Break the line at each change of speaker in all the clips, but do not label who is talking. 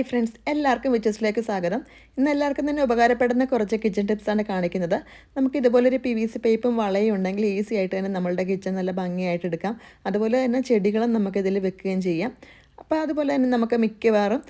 Hi friends എല്ലാവർക്കും വിച്ചസിലേക്ക് സ്വാഗതം. ഇന്ന് എല്ലാവർക്കും തന്നെ ഉപകാരപ്പെടുന്ന കുറച്ച് കിച്ചൺ ടിപ്സാണ് കാണിക്കുന്നത്. നമുക്ക് ഇതുപോലൊരു പി വി സി പൈപ്പും വളയും ഉണ്ടെങ്കിൽ ഈസി ആയിട്ട് തന്നെ നമ്മളുടെ കിച്ചൺ നല്ല ഭംഗിയായിട്ട് എടുക്കാം. അതുപോലെ തന്നെ ചെടികളും നമുക്കിതിൽ വെക്കുകയും ചെയ്യാം. അപ്പോൾ അതുപോലെ തന്നെ നമുക്ക് മിക്കവാറും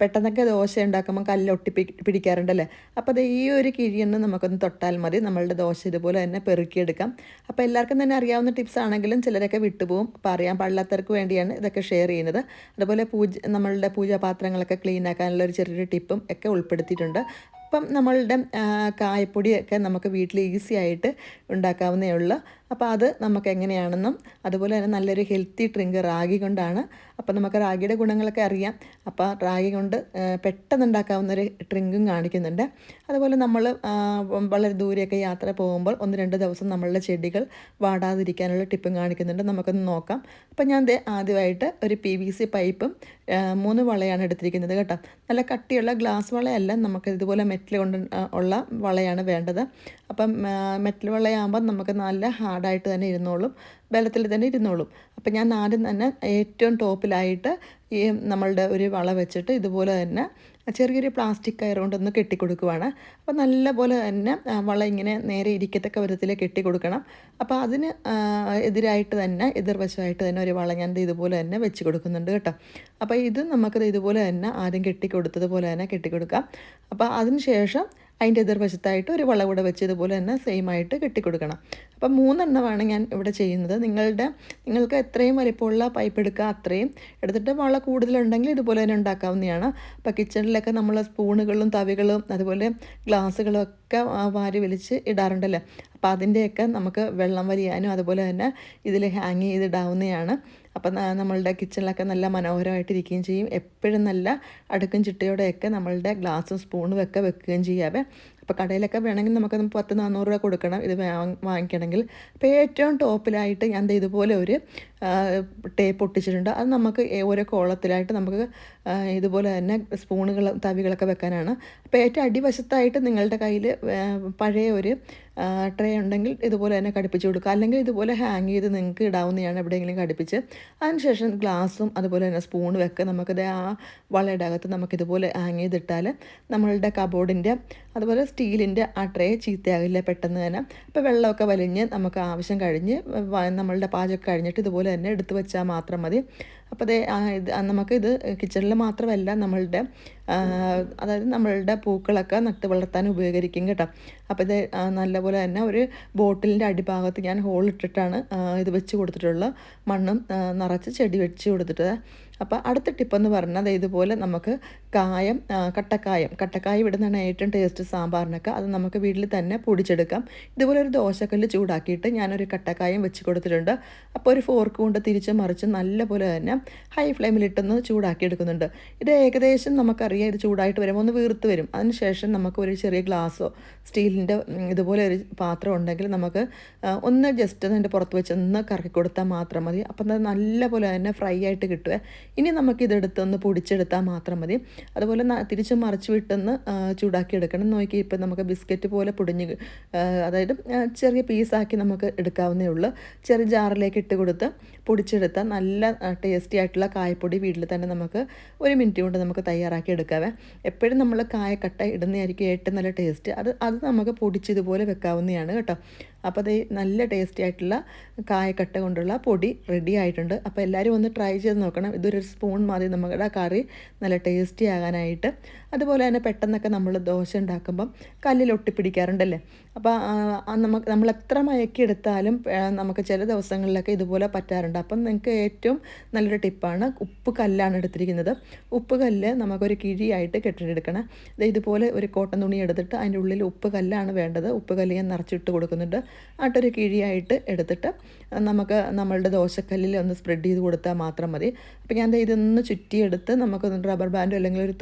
പെട്ടെന്നൊക്കെ ദോശ ഉണ്ടാക്കുമ്പോൾ കല്ലൊട്ടി പിടിക്കാറുണ്ടല്ലേ? അപ്പോൾ അത് ഈ ഒരു കിഴിയൊന്ന് നമുക്കൊന്ന് തൊട്ടാൽ മതി. നമ്മളുടെ ദോശ ഇതുപോലെ തന്നെ പെറുക്കിയെടുക്കാം. അപ്പോൾ എല്ലാവർക്കും തന്നെ അറിയാവുന്ന ടിപ്സ് ആണെങ്കിലും ചിലരൊക്കെ വിട്ടുപോകും അപ്പോൾ അറിയാൻ പാടില്ലാത്തവർക്ക് വേണ്ടിയാണ് ഇതൊക്കെ ഷെയർ ചെയ്യുന്നത്. അതുപോലെ പൂജ നമ്മളുടെ പൂജാപാത്രങ്ങളൊക്കെ ക്ലീൻ ആക്കാനുള്ള ഒരു ചെറിയൊരു ടിപ്പും ഒക്കെ ഉൾപ്പെടുത്തിയിട്ടുണ്ട്. അപ്പം നമ്മളുടെ കായപ്പൊടിയൊക്കെ നമുക്ക് വീട്ടിൽ ഈസി ആയിട്ട് ഉണ്ടാക്കാവുന്നേ ഉള്ളൂ. അപ്പോൾ അത് നമുക്ക് എങ്ങനെയാണെന്നും അതുപോലെ തന്നെ നല്ലൊരു ഹെൽത്തി ഡ്രിങ്ക് റാഗി കൊണ്ടാണ്. അപ്പോൾ നമുക്ക് റാഗിയുടെ ഗുണങ്ങളൊക്കെ അറിയാം. അപ്പോൾ റാഗി കൊണ്ട് പെട്ടെന്ന് ഉണ്ടാക്കാവുന്ന ഒരു ഡ്രിങ്കും കാണിക്കുന്നുണ്ട്. അതുപോലെ നമ്മൾ വളരെ ദൂരെയൊക്കെ യാത്ര പോകുമ്പോൾ ഒന്ന് രണ്ട് ദിവസം നമ്മളുടെ ചെടികൾ വാടാതിരിക്കാനുള്ള ടിപ്പും കാണിക്കുന്നുണ്ട്. നമുക്കൊന്ന് നോക്കാം. അപ്പോൾ ഞാൻ ആദ്യമായിട്ട് ഒരു പി വി സി പൈപ്പും മൂന്ന് വളയാണ് എടുത്തിരിക്കുന്നത് കേട്ടോ. നല്ല കട്ടിയുള്ള ഗ്ലാസ് വളയല്ല നമുക്ക് ഇതുപോലെ മെറ്റൽ കൊണ്ട് ഉള്ള വളയാണ് വേണ്ടത്. അപ്പം മെറ്റൽ വളയാകുമ്പോൾ നമുക്ക് നല്ല ഹാർഡായിട്ട് തന്നെ ഇരുന്നോളും ബലത്തിൽ തന്നെ ഇരുന്നോളും. അപ്പം ഞാൻ ആദ്യം തന്നെ ഏറ്റവും ടോപ്പിലായിട്ട് ഈ നമ്മളുടെ ഒരു വള വെച്ചിട്ട് ഇതുപോലെ തന്നെ ചെറിയൊരു പ്ലാസ്റ്റിക് കയർ കൊണ്ടൊന്ന് കെട്ടിക്കൊടുക്കുവാണ്. അപ്പോൾ നല്ല പോലെ തന്നെ വള ഇങ്ങനെ നേരെ ഇരിക്കത്തക്ക വിധത്തിൽ കെട്ടിക്കൊടുക്കണം. അപ്പോൾ അതിന് എതിരായിട്ട് തന്നെ എതിർവശമായിട്ട് തന്നെ ഒരു വള ഞാൻ ഇതുപോലെ തന്നെ വെച്ച് കൊടുക്കുന്നുണ്ട് കേട്ടോ. അപ്പോൾ ഇത് നമുക്കത് ഇതുപോലെ തന്നെ ആദ്യം കെട്ടിക്കൊടുത്തതുപോലെ തന്നെ കെട്ടിക്കൊടുക്കാം. അപ്പോൾ അതിന് ശേഷം അതിന്റെ എതിർവശത്തായിട്ട് ഒരു വള കൂടെ വെച്ച് ഇതുപോലെ തന്നെ സെയിം ആയിട്ട് കെട്ടിക്കൊടുക്കണം. അപ്പം മൂന്നെണ്ണമാണ് ഞാൻ ഇവിടെ ചെയ്യുന്നത്. നിങ്ങളുടെ നിങ്ങൾക്ക് എത്രയും വലിപ്പമുള്ള പൈപ്പ് എടുക്കുക അത്രയും. എടുത്തിട്ട് വള കൂടുതലുണ്ടെങ്കിൽ ഇതുപോലെ തന്നെ ഉണ്ടാക്കാവുന്നതാണ്. അപ്പോൾ കിച്ചണിലൊക്കെ നമ്മൾ സ്പൂണുകളും തവികളും അതുപോലെ ഗ്ലാസ്സുകളും ഒക്കെ വാരി വലിച്ച് ഇടാറുണ്ടല്ലോ? അപ്പോൾ അതിന്റെയൊക്കെ നമുക്ക് വെള്ളം വലിയാനും അതുപോലെ തന്നെ ഇതിൽ ഹാങ് ചെയ്തിടാവുന്നതാണ് അപ്പം നമ്മളുടെ കിച്ചണിലൊക്കെ നല്ല മനോഹരമായിട്ടിരിക്കുകയും ചെയ്യും. എപ്പോഴും നല്ല അടുക്കും ചിട്ടയോടെയൊക്കെ നമ്മളുടെ ഗ്ലാസ്സും സ്പൂണും ഒക്കെ വെക്കുകയും ചെയ്യാവേ. അപ്പോൾ കടയിലൊക്കെ വേണമെങ്കിൽ നമുക്ക് പത്ത് നാനൂറ് രൂപ കൊടുക്കണം. ഇത് വാങ്ങ- വാങ്ങിക്കണമെങ്കിൽ. അപ്പോൾ ഏറ്റവും ടോപ്പിലായിട്ട് ഞാൻ ഇതുപോലെ ഒരു ടേപ്പ് ഒട്ടിച്ചിട്ടുണ്ട്. അത് നമുക്ക് ഓരോ കോളത്തിലായിട്ട് നമുക്ക് ഇതുപോലെ തന്നെ സ്പൂണുകൾ തവികളൊക്കെ വെക്കാനാണ്. അപ്പോൾ ഏറ്റവും അടിവശത്തായിട്ട് നിങ്ങളുടെ കയ്യിൽ പഴയ ഒരു ട്രേ ഉണ്ടെങ്കിൽ ഇതുപോലെ തന്നെ ഘടിപ്പിച്ച് കൊടുക്കുക. അല്ലെങ്കിൽ ഇതുപോലെ ഹാങ് ചെയ്ത് നിങ്ങൾക്ക് ഇടാവുന്നതാണ് എവിടെയെങ്കിലും ഘടിപ്പിച്ച്. അതിനുശേഷം ഗ്ലാസും അതുപോലെ തന്നെ സ്പൂണും ഒക്കെ നമുക്കിത് ആ വളയുടെ അകത്ത് നമുക്കിതുപോലെ ഹാങ് ചെയ്തിട്ടാൽ നമ്മളുടെ കബോർഡിന്റെ അതുപോലെ സ്റ്റീലിന്റെ ആ ട്രേ ചീത്തയാകില്ല പെട്ടെന്ന് തന്നെ. അപ്പോൾ വെള്ളമൊക്കെ വലിഞ്ഞ് നമുക്ക് ആവശ്യം കഴിഞ്ഞ് നമ്മളുടെ പാചകം കഴിഞ്ഞിട്ട് ഇതുപോലെ തന്നെ എടുത്തു വെച്ചാൽ മാത്രം മതി. അപ്പോൾ ആ ഇത് നമുക്കിത് കിച്ചണിൽ മാത്രമല്ല നമ്മളുടെ അതായത് നമ്മളുടെ പൂക്കളൊക്കെ നട്ട് വളർത്താൻ ഉപകരിക്കും കേട്ടോ. അപ്പോൾ ഇത് നല്ലപോലെ തന്നെ ഒരു ബോട്ടിലിന്റെ അടിഭാഗത്ത് ഞാൻ ഹോൾ ഇട്ടിട്ടാണ് ഇത് വെച്ച് കൊടുത്തിട്ടുള്ള മണ്ണും നിറച്ച് ചെടി വെച്ച് കൊടുത്തിട്ട് അപ്പോൾ അടുത്ത ടിപ്പെന്ന് പറഞ്ഞാൽ ഇതുപോലെ നമുക്ക് കായം കട്ടക്കായം കട്ടക്കായ ഇടുന്നതാണ് ഏറ്റവും ടേസ്റ്റ് സാമ്പാറിനൊക്കെ. അത് നമുക്ക് വീട്ടിൽ തന്നെ പൊടിച്ചെടുക്കാം. ഇതുപോലെ ഒരു ദോശക്കല്ല് ചൂടാക്കിയിട്ട് ഞാനൊരു കട്ടക്കായം വെച്ച് കൊടുത്തിട്ടുണ്ട്. അപ്പോൾ ഒരു ഫോർക്ക് കൊണ്ട് തിരിച്ച് മറിച്ച് നല്ലപോലെ തന്നെ ഹൈ ഫ്ലെയിമിലിട്ടൊന്ന് ചൂടാക്കി എടുക്കുന്നുണ്ട്. ഇത് ഏകദേശം നമുക്കറിയാം ഇത് ചൂടായിട്ട് വരുമ്പോൾ ഒന്ന് വീർത്ത് വരും. അതിനുശേഷം നമുക്ക് ഒരു ചെറിയ ഗ്ലാസ്സോ സ്റ്റീലിന്റെ ഇതുപോലെ ഒരു പാത്രം ഉണ്ടെങ്കിൽ നമുക്ക് ഒന്ന് ജസ്റ്റ് അതിന്റെ പുറത്ത് വെച്ച് ഒന്ന് കറക്കി കൊടുത്താൽ മാത്രം മതി. അപ്പം അത് നല്ലപോലെ തന്നെ ഫ്രൈ ആയിട്ട് കിട്ടുക. ഇനി നമുക്കിതെടുത്ത് ഒന്ന് പൊടിച്ചെടുത്താൽ മാത്രം മതി. അതുപോലെ തിരിച്ച് മറിച്ച് വിട്ടൊന്ന് ചൂടാക്കി എടുക്കണം. നോക്കി ഇപ്പം നമുക്ക് ബിസ്ക്കറ്റ് പോലെ പൊടിഞ്ഞ് അതായത് ചെറിയ പീസാക്കി നമുക്ക് എടുക്കാവുന്നേ ഉള്ളൂ. ചെറിയ ജാറിലേക്ക് ഇട്ട് കൊടുത്ത് പൊടിച്ചെടുത്ത നല്ല ടേസ്റ്റി ആയിട്ടുള്ള കായപ്പൊടി വീട്ടിൽ തന്നെ നമുക്ക് ഒരു മിനിറ്റ് കൊണ്ട് നമുക്ക് തയ്യാറാക്കി എടുക്കാവേ. എപ്പോഴും നമ്മൾ കായക്കട്ട ഇടുന്നതായിരിക്കും ഏറ്റവും നല്ല ടേസ്റ്റ് അത് അത് നമുക്ക് പൊടിച്ചതുപോലെ വെക്കാവുന്നതാണ് കേട്ടോ. അപ്പോൾ അത് നല്ല ടേസ്റ്റി ആയിട്ടുള്ള കായക്കട്ട കൊണ്ടുള്ള പൊടി റെഡി ആയിട്ടുണ്ട്. അപ്പോൾ എല്ലാവരും ഒന്ന് ട്രൈ ചെയ്ത് നോക്കണം. ഇതൊരു സ്പൂൺ മതി നമ്മുടെ കറി നല്ല ടേസ്റ്റി ആകാനായിട്ട്. അതുപോലെ തന്നെ പെട്ടെന്നൊക്കെ നമ്മൾ ദോശ ഉണ്ടാക്കുമ്പം കല്ലിൽ ഒട്ടിപ്പിടിക്കാറുണ്ടല്ലേ? അപ്പോൾ നമുക്ക് നമ്മൾ എത്ര മയക്കിയെടുത്താലും നമുക്ക് ചില ദിവസങ്ങളിലൊക്കെ ഇതുപോലെ പറ്റാറുണ്ട്. അപ്പം നിങ്ങൾക്ക് ഏറ്റവും നല്ലൊരു ടിപ്പാണ് ഉപ്പ് കല്ലാണ് എടുത്തിരിക്കുന്നത്. ഉപ്പ് കല്ല് നമുക്കൊരു കിഴിയായിട്ട് കെട്ടിട്ടെടുക്കണം ഇതുപോലെ ഒരു കോട്ടൻ തുണി എടുത്തിട്ട് അതിന്റെ ഉള്ളിൽ ഉപ്പ് കല്ലാണ് വേണ്ടത്. ഉപ്പ് കല്ല് ഞാൻ നിറച്ചിട്ട് കൊടുക്കുന്നുണ്ട്. ആട്ടൊരു കിഴിയായിട്ട് എടുത്തിട്ട് നമുക്ക് നമ്മളുടെ ദോശക്കല്ലിൽ ഒന്ന് സ്പ്രെഡ് ചെയ്ത് കൊടുത്താൽ മാത്രം മതി. അപ്പോൾ ഞാൻ ഇതൊന്ന് ചുറ്റിയെടുത്ത് നമുക്ക് റബ്ബർ ബാൻഡോ അല്ലെങ്കിൽ ഒരു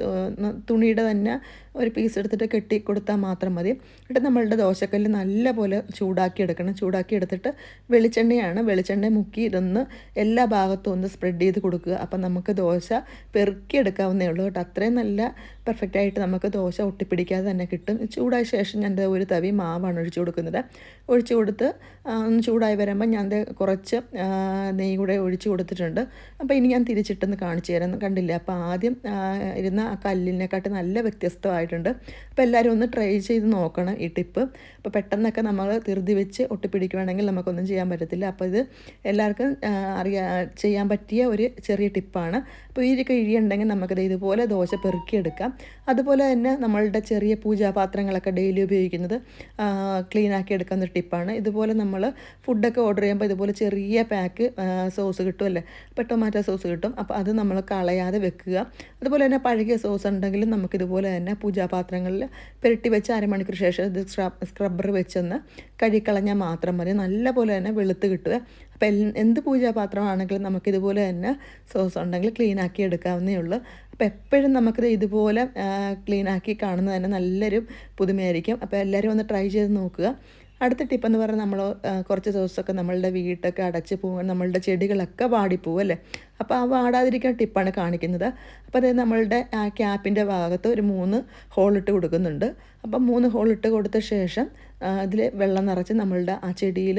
തുണിയുടെ തന്നെ ഒരു പീസ് എടുത്തിട്ട് കെട്ടി കൊടുത്താൽ മാത്രം മതി. എന്നിട്ട് നമ്മളുടെ ദോശക്കല്ല് നല്ലപോലെ ചൂടാക്കി എടുക്കണം. ചൂടാക്കി എടുത്തിട്ട് വെളിച്ചെണ്ണയാണ്. വെളിച്ചെണ്ണ മുക്കി ഇതൊന്ന് എല്ലാ ഭാഗത്തും ഒന്ന് സ്പ്രെഡ് ചെയ്ത് കൊടുക്കുക. അപ്പം നമുക്ക് ദോശ പെറുക്കി എടുക്കാവുന്നേ ഉള്ളൂ കേട്ടോ. അത്രയും നല്ല പെർഫെക്റ്റായിട്ട് നമുക്ക് ദോശ ഒട്ടിപ്പിടിക്കാതെ തന്നെ കിട്ടും. ചൂടായ ശേഷം ഞാൻ ഒരു തവി മാവാണ് ഒഴിച്ചു കൊടുക്കുന്നത്. ഒഴിച്ച് കൊടുത്ത് ഒന്ന് ചൂടായി വരുമ്പോൾ ഞാൻ കുറച്ച് നെയ്യ് കൂടെ ഒഴിച്ച് കൊടുത്തിട്ടുണ്ട്. അപ്പോൾ ഇനി ഞാൻ തിരിച്ചിട്ടൊന്ന് കാണിച്ചു തരാം. കണ്ടില്ല? അപ്പോൾ ആദ്യം ഇരുന്ന ആ കല്ലിനെക്കാട്ട് നല്ല വ്യത്യസ്തമായിട്ടുണ്ട്. അപ്പോൾ എല്ലാവരും ഒന്ന് ട്രൈ ചെയ്ത് നോക്കണം ഈ ടിപ്പ്. അപ്പോൾ പെട്ടെന്നൊക്കെ നമ്മൾ ധൃതി വെച്ച് ഒട്ടിപ്പിടിക്കുകയാണെങ്കിൽ നമുക്കൊന്നും ചെയ്യാൻ പറ്റത്തില്ല. അപ്പോൾ ഇത് എല്ലാവർക്കും അറിയാ ചെയ്യാൻ പറ്റിയ ഒരു ചെറിയ ടിപ്പാണ്. അപ്പോൾ ഈ കിഴിയുണ്ടെങ്കിൽ നമുക്കത് ഇതുപോലെ ദോശ പെറുക്കിയെടുക്കാം. അതുപോലെ തന്നെ നമ്മളുടെ ചെറിയ പൂജാപാത്രങ്ങളൊക്കെ ഡെയിലി ഉപയോഗിക്കുന്നത് ക്ലീൻ ആക്കി എടുക്കുന്ന ഒരു ടിപ്പാണ് ഇതുപോലെ നമ്മൾ ഫുഡൊക്കെ ഓർഡർ ചെയ്യുമ്പോൾ ഇതുപോലെ ചെറിയ പാക്ക് സോസ് കിട്ടുമല്ലേ ഇപ്പോൾ ടൊമാറ്റോ സോസ് കിട്ടും. അപ്പോൾ അത് നമ്മൾ കളയാതെ വെക്കുക. അതുപോലെ തന്നെ പഴകിയ സോസ് ഉണ്ടെങ്കിലും നമുക്കിതുപോലെ തന്നെ പൂജാപാത്രങ്ങളിൽ പുരട്ടി വെച്ച് അരമണിക്കൂർ ശേഷം ഇത് സ്ക്രബ് സ്ക്രബ്ബർ വെച്ചൊന്ന് കഴുകിക്കളഞ്ഞാൽ മാത്രം മതി. നല്ല പോലെ തന്നെ വെളുത്ത് കിട്ടുക അപ്പോൾ എൽ എന്ത് പൂജാപാത്രമാണെങ്കിലും നമുക്കിതുപോലെ തന്നെ സോസ് ഉണ്ടെങ്കിൽ ക്ലീൻ ആക്കി എടുക്കാവുന്നേ ഉള്ളൂ. അപ്പോൾ എപ്പോഴും നമുക്കിത് ഇതുപോലെ ക്ലീൻ ആക്കി കാണുന്നത് തന്നെ നല്ലൊരു പുതുമയായിരിക്കും. അപ്പോൾ എല്ലാവരും ഒന്ന് ട്രൈ ചെയ്ത് നോക്കുക. അടുത്ത ടിപ്പ് എന്ന് പറഞ്ഞാൽ നമ്മൾ കുറച്ച് ദിവസമൊക്കെ നമ്മളുടെ വീട്ടൊക്കെ അടച്ച് പോകും നമ്മളുടെ ചെടികളൊക്കെ വാടിപ്പോവും അല്ലേ? അപ്പോൾ ആ വാടാതിരിക്കാൻ ടിപ്പാണ് കാണിക്കുന്നത്. അപ്പോൾ അതായത് നമ്മളുടെ ക്യാപ്പിന്റെ ഭാഗത്ത് ഒരു മൂന്ന് ഹോളിട്ട് കൊടുക്കുന്നുണ്ട്. അപ്പം മൂന്ന് ഹോളിട്ട് കൊടുത്ത ശേഷം അതിൽ വെള്ളം നിറച്ച് നമ്മളുടെ ആ ചെടിയിൽ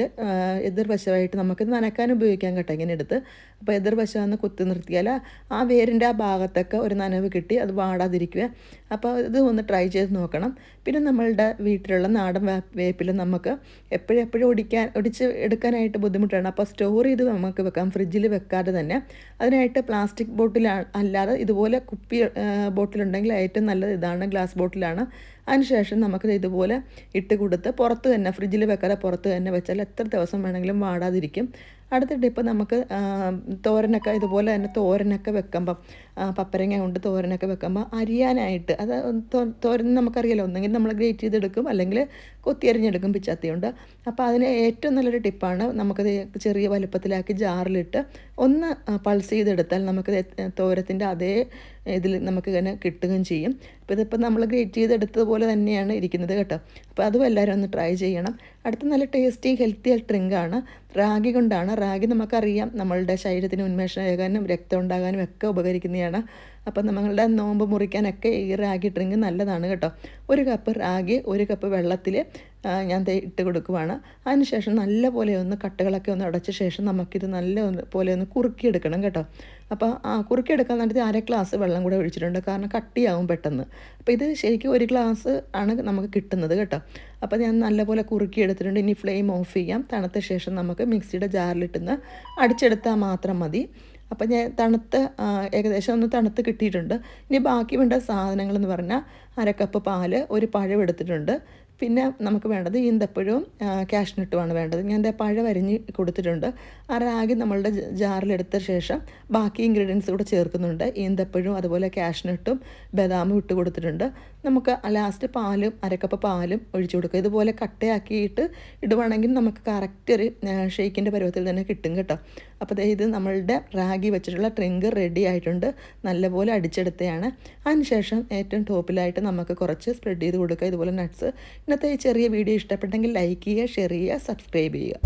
എതിർവശമായിട്ട് നമുക്ക് നനക്കാൻ ഉപയോഗിക്കാൻ കേട്ടോ ഇങ്ങനെ എടുത്ത്. അപ്പോൾ എതിർവശം ഒന്ന് കുത്തി നിർത്തിയാൽ ആ വേരിന്റെ ആ ഭാഗത്തൊക്കെ ഒരു നനവ് കിട്ടി അത് വാടാതിരിക്കുക. അപ്പോൾ ഇത് ഒന്ന് ട്രൈ ചെയ്ത് നോക്കണം. പിന്നെ നമ്മളുടെ വീട്ടിലുള്ള നാടൻ വേപ്പിൽ നമുക്ക് എപ്പോഴും എപ്പോഴും ഒടിക്കാൻ ഒടിച്ച് എടുക്കാനായിട്ട് ബുദ്ധിമുട്ടാണ്. അപ്പോൾ സ്റ്റോർ ചെയ്ത് നമുക്ക് വെക്കാം ഫ്രിഡ്ജിൽ വെക്കാതെ തന്നെ. അതിനായിട്ട് പ്ലാസ്റ്റിക് ബോട്ടിൽ അല്ലാതെ ഇതുപോലെ കുപ്പി ബോട്ടിലുണ്ടെങ്കിൽ ഏറ്റവും നല്ലത് ഇതാണ് ഗ്ലാസ് ബോട്ടിലാണ്. അതിനുശേഷം നമുക്കത് ഇതുപോലെ ഇട്ട് കൊടുത്ത് പുറത്ത് തന്നെ ഫ്രിഡ്ജിൽ വെക്കാതെ പുറത്ത് തന്നെ വെച്ചാൽ എത്ര ദിവസം വേണമെങ്കിലും വാടാതിരിക്കും. അടുത്തിട്ട് ടിപ്പ് നമുക്ക് തോരനൊക്കെ ഇതുപോലെ തന്നെ തോരനൊക്കെ വെക്കുമ്പം പപ്പരങ്ങ കൊണ്ട് തോരനൊക്കെ വെക്കുമ്പോൾ അരിയാനായിട്ട് അത് തോരൻ നമുക്കറിയാലോ ഒന്നെങ്കിൽ നമ്മൾ ഗ്രേറ്റ് ചെയ്തെടുക്കും അല്ലെങ്കിൽ കൊത്തി അരിഞ്ഞെടുക്കും പിച്ചാത്തി കൊണ്ട്. അപ്പോൾ അതിന് ഏറ്റവും നല്ലൊരു ടിപ്പാണ് നമുക്കത് ചെറിയ വലുപ്പത്തിലാക്കി ജാറിലിട്ട് ഒന്ന് പൾസ് ചെയ്തെടുത്താൽ നമുക്കത് തോരത്തിന്റെ അതേ ഇതിൽ നമുക്ക് ഇങ്ങനെ കിട്ടുകയും ചെയ്യും. അപ്പോൾ ഇതിപ്പോൾ നമ്മൾ ഗ്രേറ്റ് ചെയ്തെടുത്തതുപോലെ തന്നെയാണ് ഇരിക്കുന്നത് കേട്ടോ. അപ്പോൾ അതും എല്ലാവരും ഒന്ന് ട്രൈ ചെയ്യണം. അടുത്ത നല്ല ടേസ്റ്റി ഹെൽത്തി ഡ്രിങ്കാണ് റാഗി കൊണ്ടാണ്. റാഗി നമുക്കറിയാം നമ്മളുടെ ശരീരത്തിന് ഉന്മേഷമാകാനും രക്തം ഉണ്ടാകാനും ഒക്കെ ഉപകരിക്കുന്നതാണ്. അപ്പം നമ്മളുടെ നോമ്പ് മുറിക്കാനൊക്കെ ഈ റാഗി ഡ്രിങ്ക് നല്ലതാണ് കേട്ടോ. ഒരു കപ്പ് റാഗി ഒരു കപ്പ് വെള്ളത്തിൽ ഞാൻ ഇട്ട് കൊടുക്കുവാണ്. അതിനുശേഷം നല്ല പോലെ ഒന്ന് കട്ടകളൊക്കെ ഒന്ന് അടച്ച ശേഷം നമുക്കിത് നല്ല പോലെ ഒന്ന് കുറുക്കിയെടുക്കണം കേട്ടോ. അപ്പോൾ ആ കുറുക്കിയെടുക്കാൻ വേണ്ടി അര ഗ്ലാസ് വെള്ളം കൂടെ ഒഴിച്ചിട്ടുണ്ട്. കാരണം കട്ടിയാവും പെട്ടെന്ന്. അപ്പോൾ ഇത് ശരിക്കും ഒരു ഗ്ലാസ് ആണ് നമുക്ക് കിട്ടുന്നത് കേട്ടോ. അപ്പോൾ ഞാൻ നല്ലപോലെ കുറുക്കി എടുത്തിട്ടുണ്ട് ഇനി ഫ്ലെയിം ഓഫ് ചെയ്യാം. തണുത്ത ശേഷം നമുക്ക് മിക്സിയുടെ ജാറിലിട്ടുന്ന അടിച്ചെടുത്താൽ മാത്രം മതി. അപ്പം ഞാൻ തണുത്ത് ഏകദേശം ഒന്ന് തണുത്ത് കിട്ടിയിട്ടുണ്ട്. ഇനി ബാക്കി വേണ്ട സാധനങ്ങളെന്ന് പറഞ്ഞാൽ അര കപ്പ് പാൽ ഒരു പഴം എടുത്തിട്ടുണ്ട്. പിന്നെ നമുക്ക് വേണ്ടത് ഈന്തപ്പഴവും കാഷ്നട്ടുമാണ് വേണ്ടത്. ഞാൻ ദേ പഴം വരിഞ്ഞ് കൊടുത്തിട്ടുണ്ട്. ആ റാഗി നമ്മളുടെ ജാറിലെടുത്ത ശേഷം ബാക്കി ഇൻഗ്രീഡിയൻസ് കൂടെ ചേർക്കുന്നുണ്ട്. ഈന്തപ്പഴവും അതുപോലെ കാഷ്നട്ടും ബദാമും ഇട്ട് കൊടുത്തിട്ടുണ്ട്. നമുക്ക് ലാസ്റ്റ് പാലും അരക്കപ്പ് പാലും ഒഴിച്ചു കൊടുക്കുക ഇതുപോലെ കട്ടയാക്കിയിട്ട് ഇടുവാണെങ്കിൽ നമുക്ക് കറക്റ്റ് ഒരു ഷെയ്ക്കിന്റെ പരുവത്തിൽ തന്നെ കിട്ടും കേട്ടോ. അപ്പോൾ ഇത് നമ്മളുടെ റാഗി വെച്ചിട്ടുള്ള ഡ്രിങ്ക് റെഡി ആയിട്ടുണ്ട്. നല്ലപോലെ അടിച്ചെടുത്തതാണ് അതിനുശേഷം ഏറ്റവും ടോപ്പിലായിട്ട് നമുക്ക് കുറച്ച് സ്പ്രെഡ് ചെയ്ത് കൊടുക്കുക ഇതുപോലെ നട്ട്സ് ഇന്നത്തെ ഈ ചെറിയ വീഡിയോ ഇഷ്ടപ്പെട്ടെങ്കിൽ ലൈക്ക് ചെയ്യുക ഷെയർ ചെയ്യുക സബ്സ്ക്രൈബ് ചെയ്യുക.